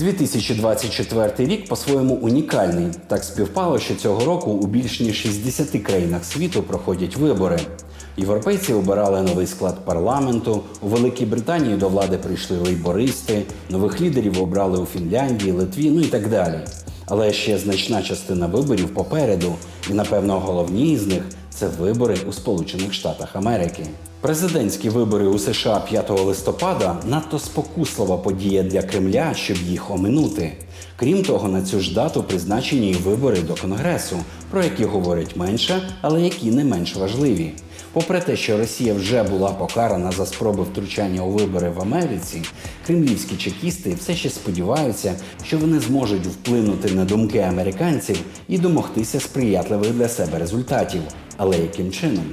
2024 рік по-своєму унікальний. Так співпало, що цього року у більш ніж 60 країнах світу проходять вибори. Європейці обирали новий склад парламенту. У Великій Британії до влади прийшли лейбористи, нових лідерів обрали у Фінляндії, Литві, ну і так далі. Але ще значна частина виборів попереду, і напевно головні з них це вибори у Сполучених Штатах Америки. Президентські вибори у США 5 листопада надто спокуслива подія для Кремля, щоб їх оминути. Крім того, на цю ж дату призначені й вибори до Конгресу, про які говорять менше, але які не менш важливі. Попри те, що Росія вже була покарана за спроби втручання у вибори в Америці, кремлівські чекісти все ще сподіваються, що вони зможуть вплинути на думки американців і домогтися сприятливих для себе результатів. Але яким чином?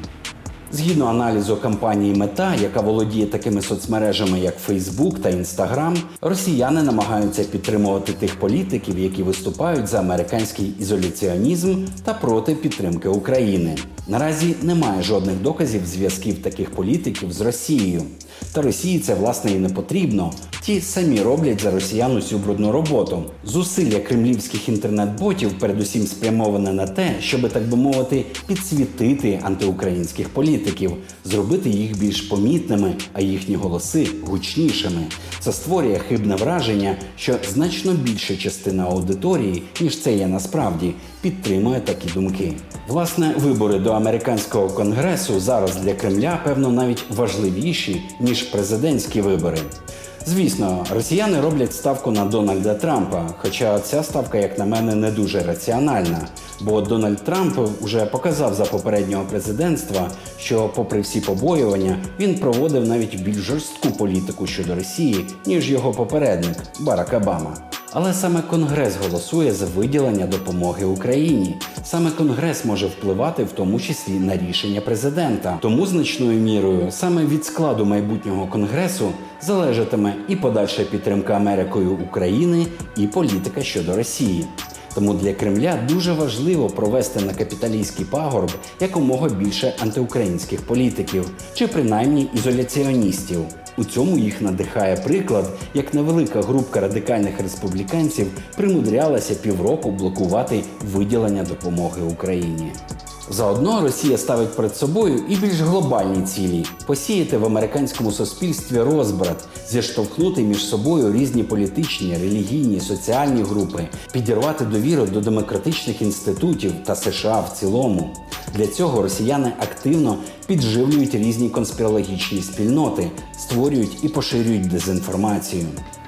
Згідно аналізу компанії Мета, яка володіє такими соцмережами, як Facebook та Instagram, росіяни намагаються підтримувати тих політиків, які виступають за американський ізоляціонізм та проти підтримки України. Наразі немає жодних доказів зв'язків таких політиків з Росією. Та Росії це власне і не потрібно. Ті самі роблять за росіян усю брудну роботу. Зусилля кремлівських інтернет-ботів передусім спрямоване на те, щоб так би мовити, підсвітити антиукраїнських політиків, зробити їх більш помітними, а їхні голоси гучнішими. Це створює хибне враження, що значно більша частина аудиторії, ніж це є насправді, підтримує такі думки. Власне, вибори до американського конгресу зараз для Кремля певно навіть важливіші ніж президентські вибори. Звісно, росіяни роблять ставку на Дональда Трампа, хоча ця ставка, як на мене, не дуже раціональна. Бо Дональд Трамп вже показав за попереднього президентства, що, попри всі побоювання, він проводив навіть більш жорстку політику щодо Росії, ніж його попередник Барак Обама. Але саме Конгрес голосує за виділення допомоги Україні. Саме Конгрес може впливати в тому числі на рішення президента. Тому значною мірою саме від складу майбутнього конгресу залежатиме і подальша підтримка Америкою України, і політика щодо Росії. Тому для Кремля дуже важливо провести на капіталійський пагорб якомога більше антиукраїнських політиків чи принаймні ізоляціоністів. У цьому їх надихає приклад, як невелика групка радикальних республіканців примудрялася півроку блокувати виділення допомоги Україні. Заодно Росія ставить перед собою і більш глобальні цілі посіяти в американському суспільстві розбрат, зіштовхнути між собою різні політичні, релігійні, соціальні групи, підірвати довіру до демократичних інститутів та США в цілому. Для цього росіяни активно підживлюють різні конспірологічні спільноти, створюють і поширюють дезінформацію.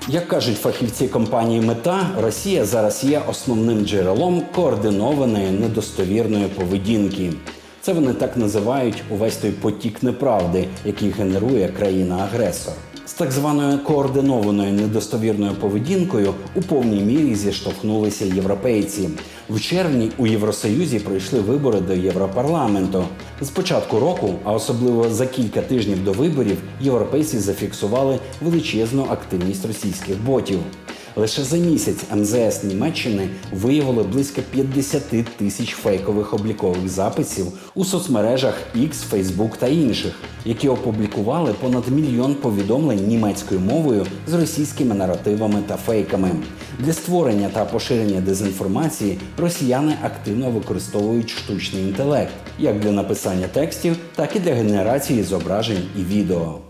Як кажуть фахівці компанії Мета, Росія зараз є основним джерелом координованої недостовірної поведінки. Це вони так називають увесь той потік неправди, який генерує країна-агресор. З так званою координованою недостовірною поведінкою у повній мірі зіштовхнулися європейці. В червні у Євросоюзі пройшли вибори до Європарламенту. З початку року, а особливо за кілька тижнів до виборів, європейці зафіксували величезну активність російських ботів. Лише за місяць МЗС Німеччини виявили близько 50 тисяч фейкових облікових записів у соцмережах X, Facebook та інших, які опублікували понад мільйон повідомлень німецькою мовою з російськими наративами та фейками. Для створення та поширення дезінформації росіяни активно використовують штучний інтелект як для написання текстів, так і для генерації зображень і відео.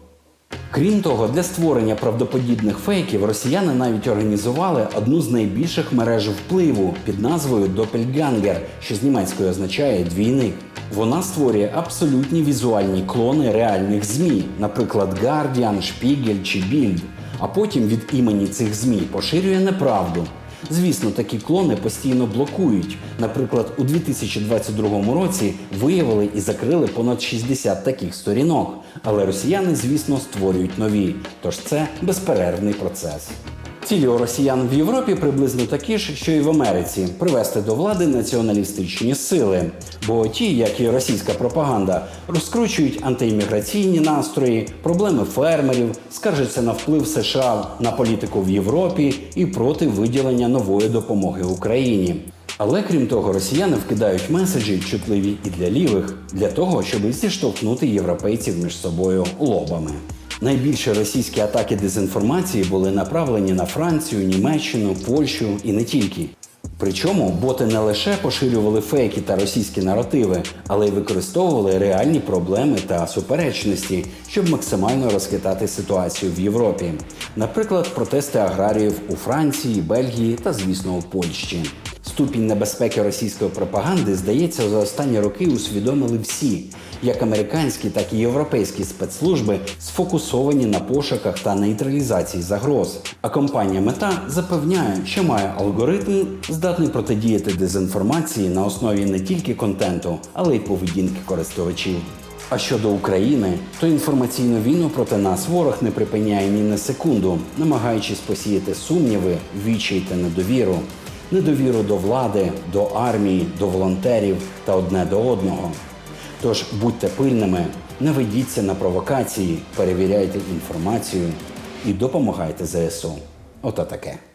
Крім того, для створення правдоподібних фейків росіяни навіть організували одну з найбільших мереж впливу під назвою Допельгангер, що з німецької означає двійник. Вона створює абсолютні візуальні клони реальних ЗМІ, наприклад, Guardian, Spiegel чи Bild, а потім від імені цих ЗМІ поширює неправду. Звісно, такі клони постійно блокують. Наприклад, у 2022 році виявили і закрили понад 60 таких сторінок. Але росіяни, звісно, створюють нові. Тож це безперервний процес. Цілі у росіян в Європі приблизно такі ж, що і в Америці привести до влади націоналістичні сили. Бо ті, як і російська пропаганда, розкручують антиімміграційні настрої, проблеми фермерів, скаржаться на вплив США на політику в Європі і проти виділення нової допомоги Україні. Але крім того, росіяни вкидають меседжі чутливі і для лівих, для того, щоб зіштовхнути європейців між собою лобами. Найбільше російські атаки дезінформації були направлені на Францію, Німеччину, Польщу і не тільки. Причому боти не лише поширювали фейки та російські наративи, але й використовували реальні проблеми та суперечності, щоб максимально розхитати ситуацію в Європі. Наприклад, протести аграріїв у Франції, Бельгії та, звісно, у Польщі. Ступінь небезпеки російської пропаганди, здається, за останні роки усвідомили всі, як американські, так і європейські спецслужби сфокусовані на пошуках та нейтралізації загроз. А компанія Мета запевняє, що має алгоритм, здатний протидіяти дезінформації на основі не тільки контенту, але й поведінки користувачів. А щодо України, то інформаційну війну проти нас ворог не припиняє ні на секунду, намагаючись посіяти сумніви, відчай та недовіру недовіру до влади, до армії, до волонтерів та одне до одного. Тож будьте пильними, не ведіться на провокації, перевіряйте інформацію і допомагайте ЗСУ. Ото таке.